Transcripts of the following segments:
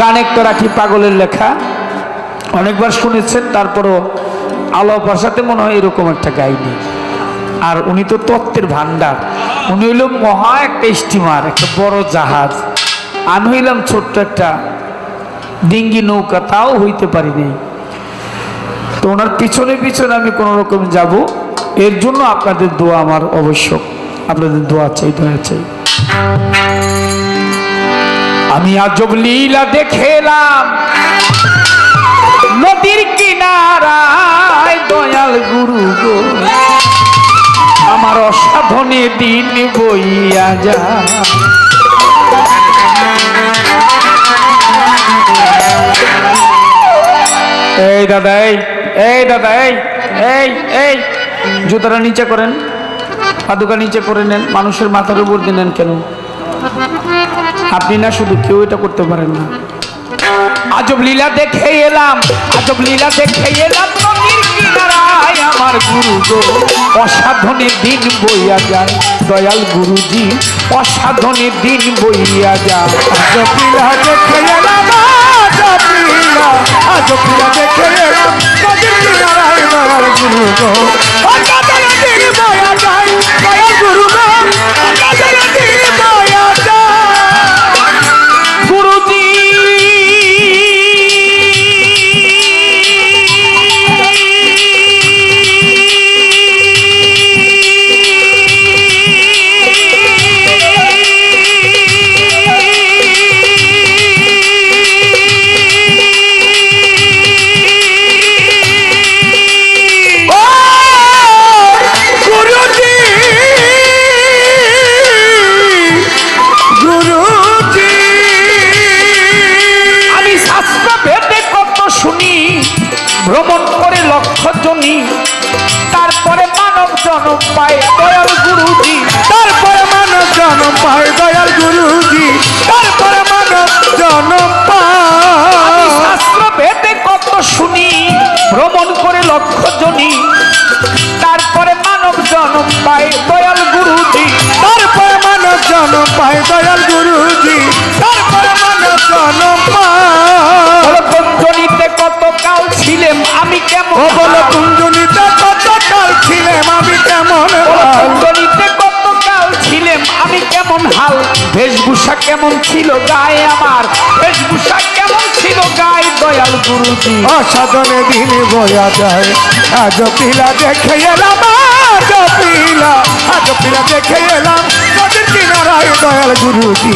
গান একটা রাখি পাগলের লেখা। অনেকবার শুনেছেন, তারপরও আলো ভাষাতে মনে হয় এরকম একটা গাইনি। আর উনি তো তত্ত্বের ভান্ডার উনি হইল মহা একটা স্টিমার, একটা বড় জাহাজ। আমি হইলাম ছোট্ট একটা ডিঙ্গি নৌকা, তাও হইতে পারিনি। তো ওনার পিছনে পিছনে আমি কোনো রকম যাব, এর জন্য আপনাদের দোয়া আমার অবশ্যক। আপনাদের দোয়া চাই দোয়া চাই। আমি আজব লীলা দেখেলাম। নদীর কিনারায় দয়াল গুরু গো। আমার অসাধনে দিন বইয়া যা। এই দাদা, এই এই দাদা, এই এই এই, জুতাটা নিচে করেন। পাদুকা নিচে করে নেন। মানুষের মাথার উপর দিয়ে নেন কেন? আপনি না শুধু কেউ এটা করতে পারেন না। আজব লীলা দেখে এলাম, আজব লীলা দেখে এলাম নদীর আমার গুরু গো অসাধনের দিন বইয়া যায়, দয়াল গুরুজি অসাধনের দিন বইয়া যায়। লক্ষ জনী তারপরে মানব জনম পায় দয়াল গুরুজি। তারপরে মানব জন্ম পায় দয়াল গুরুজি। তারপরে মানব জন্ম পায়। কত শুনি, ভ্রমণ করে লক্ষ জনী তারপরে মানব জনম পায় দয়াল গুরুজি। তারপরে মানব জন্ম পায় দয়াল গুরুজি। তারপরে মানব জন্ম পায়। কত কাল কেমন ও বলো কুঞ্জনিতে কত কাল ছিলাম আমি কেমন হাল? জনিতে কত কাল ছিলেম আমি কেমন হাল? বেশভূষা কেমন ছিল গায়ে আমার? বেশভূষা কেমন ছিল গায়ে দয়াল গুরুজি? অসাধনে দিন বয়া যায়। আজ পিলা দেখে এলাম পিলা আজ পিলা দেখে এলাম, নদীর কিনারায় দয়াল গুরুজি,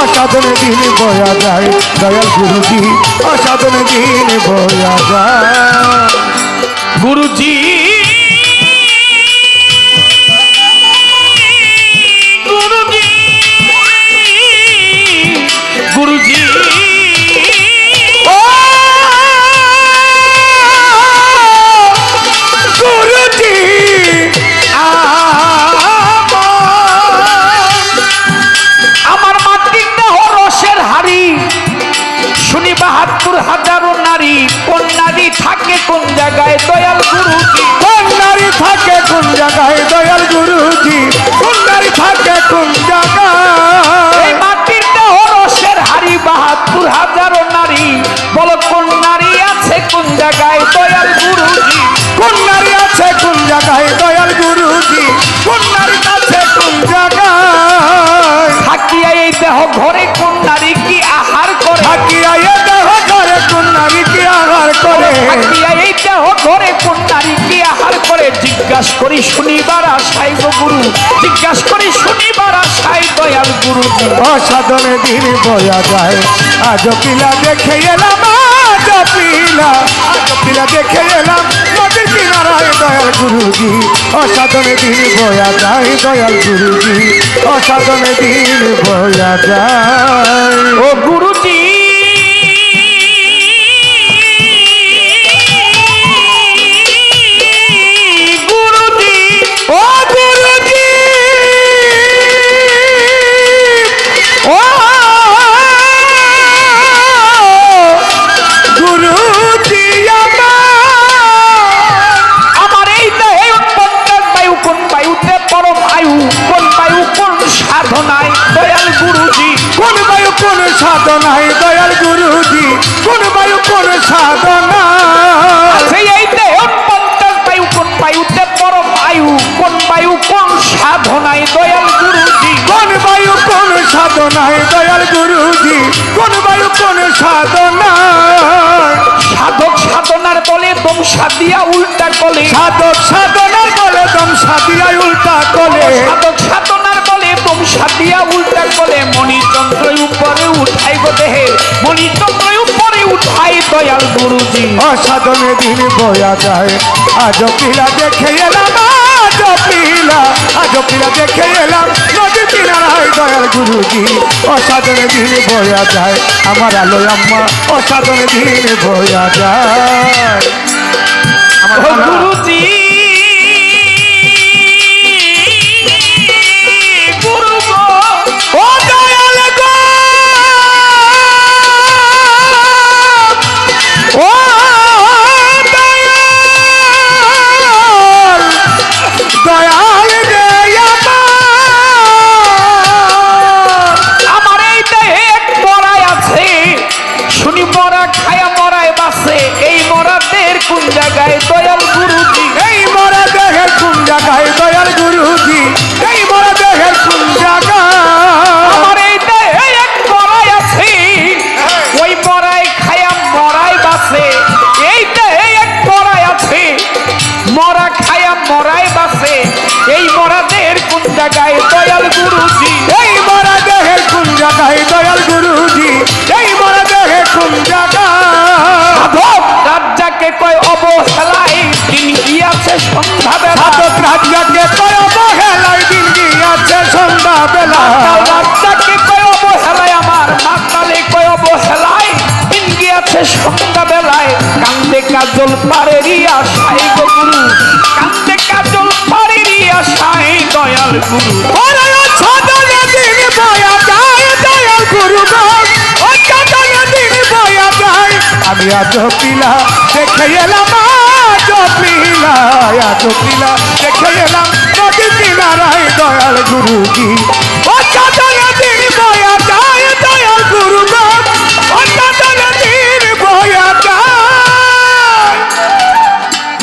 অসাধনে দিন বয়া যায়, দয়াল গুরুজি, অসাধনে দিন বয়া যায়। গুরুজি বাহাত্তর হাজারো নারী কোন নারী থাকে কোন জায়গায়? দয়াল গুরুজি কোন নারী থাকে কোন জায়গায়? দয়াল গুরুজি কোন নারী থাকে কোন জায়গায়? মাটির দেহ রসের হাড়ি বাহাত্তর হাজারো নারী। বলো কোন নারী আছে কোন জায়গায়? দয়াল গুরুজি কোন নারী আছে কোন জায়গায়? দয়াল গুরুজি কোন নারী আছে কোন জায়গায়? থাকিয়া এই দেহ ঘরে কোন এই দেহ ঘরে কোন নারী কি আহার করে জিজ্ঞাস করি শুনিবার আশাই গো গুরু? জিজ্ঞাস করি শুনিবার আশাই দয়াল গুরুজি অসাধনে দিন বয়া যায়। আজ পিলা দেখে এলাম আজ পিলা। আজ পিলা দেখে এলাম নদীর কিনারায় দয়াল গুরুজি অসাধনে দিন বয়া যায় দয়াল গুরুজি অসাধনে দিন বয়া যায়। ও গুরুজি সাধনায় দয়াল গুরুজি কোন বায়ু কোন বায়ু কোন সাধনা? সেই এই দেহ পঞ্চাশ বায়ু কোন বায়ুতে বড় বায়ু কোন বায়ু কোন সাধনায় দয়াল গুরুজি? কোন বায়ু কোন সাধনায় দয়াল গুরুজি কোন বায়ু কোন সাধনায় সাধক সাধনার বলে দমসা দিয়া উল্টা কলে। সাধক সাধনার বলে দম সাদিয়ায় উল্টা কলে। সাধক সাধনার বলে দমসা দিয়া উল্টা কলে। মণিচন্দ্র গুরুজি। অসাধনে দিন বয়া যায়। আজ পিলা দেখে এলাম আজ পিলা আজ পিলা দেখে এলাম। নদী কিনারায় দয়াল গুরুজি অসাধনে দিন বয়া যায়। আমার আলো আম্মা অসাধনে দিন বয়া যায়। আমার গুরুজি। জায়গায় দয়াল গুরুজি। এই মরা দেহের কোন জায়গায় দয়াল গুরুজি? এই মরা দেহের কোন জায়গায় রাজ্জাকে কয় অবহেলায় দিন গিয়াছে সন্ধ্যা বেলা সাধক রাজাকে কয় অবহেলায় দিন গিয়াছে সন্ধ্যা বেলা রাজ্জাকে কয় অবহেলায় আমার মাতালে কয় অবহেলায় দিন গিয়াছে সন্ধ্যা বেলায় কান্দে কাজল পারেরই আশাই গুরু ওরে ও সাধনে দিন বয়া যায় দয়াল গুরু ও সাধনে দিন বয়া যায় আমি আজ পিলা দেখে এলাম আজ গুরু